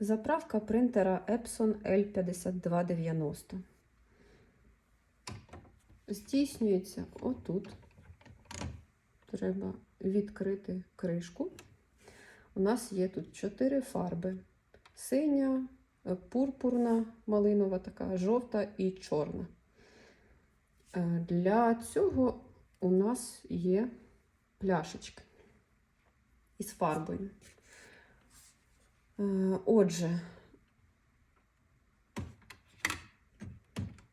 Заправка принтера Epson L5290. Здійснюється отут. Треба відкрити кришку. У нас є тут чотири фарби: синя, пурпурна, малинова така, жовта і чорна. Е, Для цього у нас є пляшечки із фарбою. Е, Отже,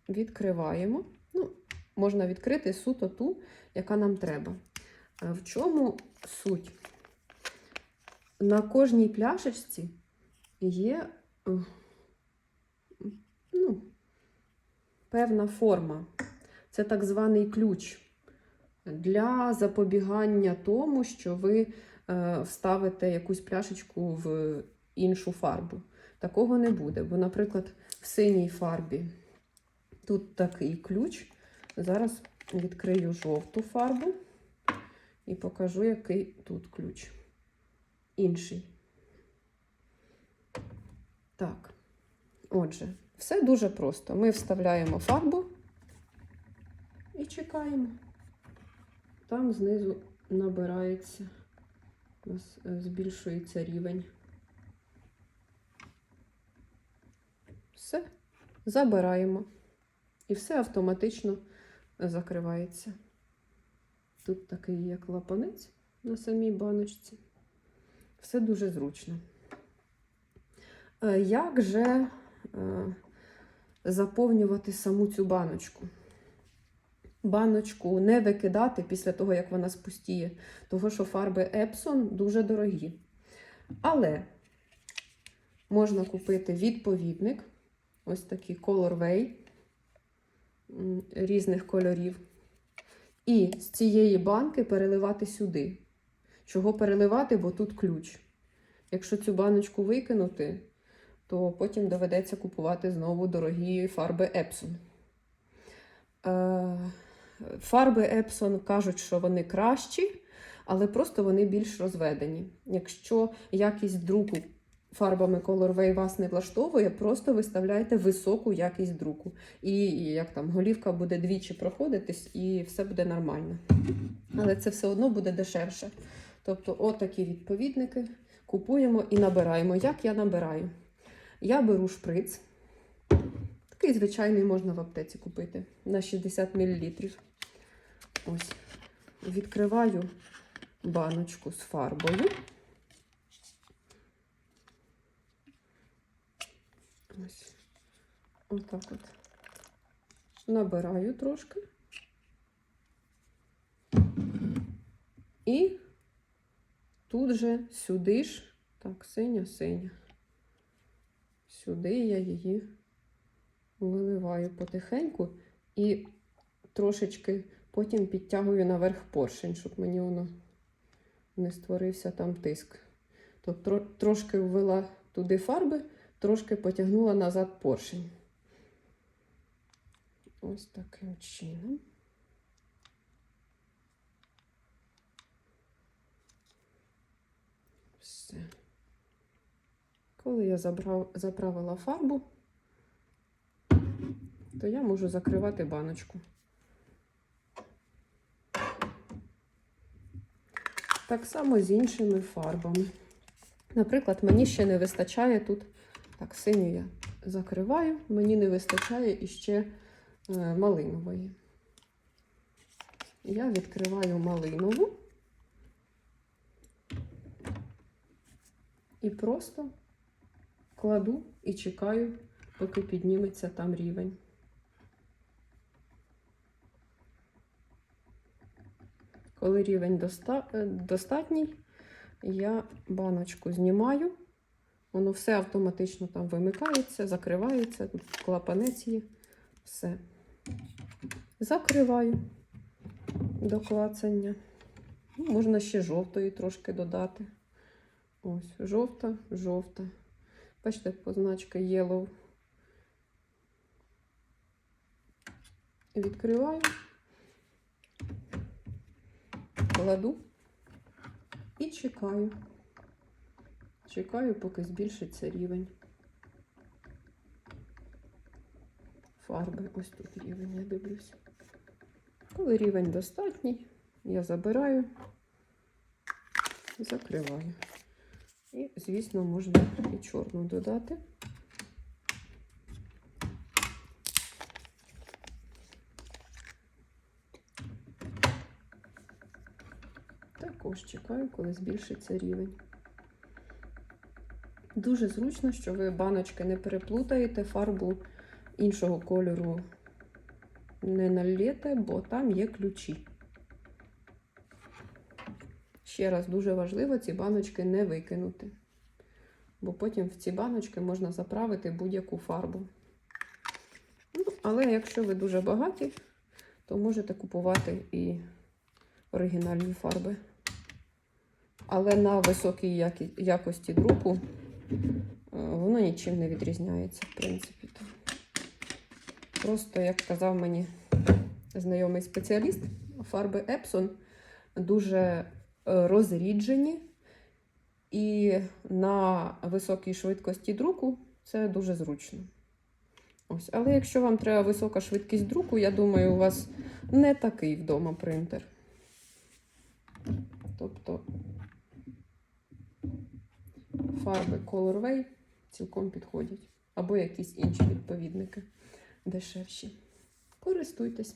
відкриваємо. Ну, можна відкрити суто ту, яка нам треба. Е, В чому суть? На кожній пляшечці є е, ну, певна форма. Це так званий ключ для запобігання тому, що ви вставите якусь пляшечку в іншу фарбу. Такого не буде. Бо, наприклад, в синій фарбі тут такий ключ. Зараз відкрию жовту фарбу і покажу, який тут ключ. Інший. Так. Отже, все дуже просто. Ми вставляємо фарбу і чекаємо. Там знизу набирається, у нас е, збільшується рівень. Все, забираємо. І все автоматично закривається. Тут такий є клапанець на самій баночці. Все дуже зручно. Е, Як же е, заповнювати саму цю баночку? Баночку не викидати після того, як вона спустіє, того що фарби Epson дуже дорогі. Але можна купити відповідник, ось такий Colorway різних кольорів. І з цієї банки переливати сюди. Чого переливати, бо тут ключ. Якщо цю баночку викинути, то потім доведеться купувати знову дорогі фарби Epson. Е, Фарби Epson кажуть, що вони кращі, але просто вони більш розведені. Якщо якість друку фарбами Colorway вас не влаштовує, просто виставляйте високу якість друку. І як там голівка буде двічі проходитись, і все буде нормально. Але це все одно буде дешевше. Тобто, отакі відповідники купуємо і набираємо. Як я набираю? Я беру шприц. Такий звичайний можна в аптеці купити на 60 мл. Ось. Відкриваю баночку з фарбою. Ось. Отак от. Набираю трошки. І тут же сюди ж, так, синя, синя. Сюди я її виливаю потихеньку і трошечки потім підтягую наверх поршень, щоб мені воно не створився там тиск. Тобто трошки ввела туди фарби, трошки потягнула назад поршень. Ось таким чином. Все. Коли я забрав, заправила фарбу, то я можу закривати баночку. Так само з іншими фарбами. Наприклад, мені ще не вистачає тут, так, синю я закриваю, мені не вистачає іще малинової. Я відкриваю малинову і просто кладу і чекаю, поки підніметься там рівень. Коли рівень доста... е, достатній, я баночку знімаю. Воно все автоматично там вимикається, закривається, клапанець є. Все. Закриваю до клацання. Ну, Можна ще жовтої трошки додати. Ось, жовта, жовта. Бачите, позначка yellow. Відкриваю, кладу і чекаю, Чекаю, поки збільшиться рівень. Фарби. Ось тут рівень, я дивлюсь. Коли рівень достатній, я забираю, закриваю. І, звісно, можна і чорну додати. Також чекаю, коли збільшиться рівень. Дуже зручно, що ви баночки не переплутаєте, фарбу іншого кольору не налєте, бо там є ключі. Ще раз дуже важливо ці баночки не викинути, бо потім в ці баночки можна заправити будь-яку фарбу. Ну, але якщо ви дуже багаті, то можете купувати і оригінальні фарби. Але на високій якості друку е, воно нічим не відрізняється, в принципі. То Просто, як казав мені знайомий спеціаліст, фарби Epson дуже е, розріджені, і на високій швидкості друку це дуже зручно. Ось. Але якщо вам треба висока швидкість друку, я думаю, у вас не такий вдома принтер. Тобто фарби Colorway цілком підходять. Або якісь інші відповідники дешевші. Користуйтесь.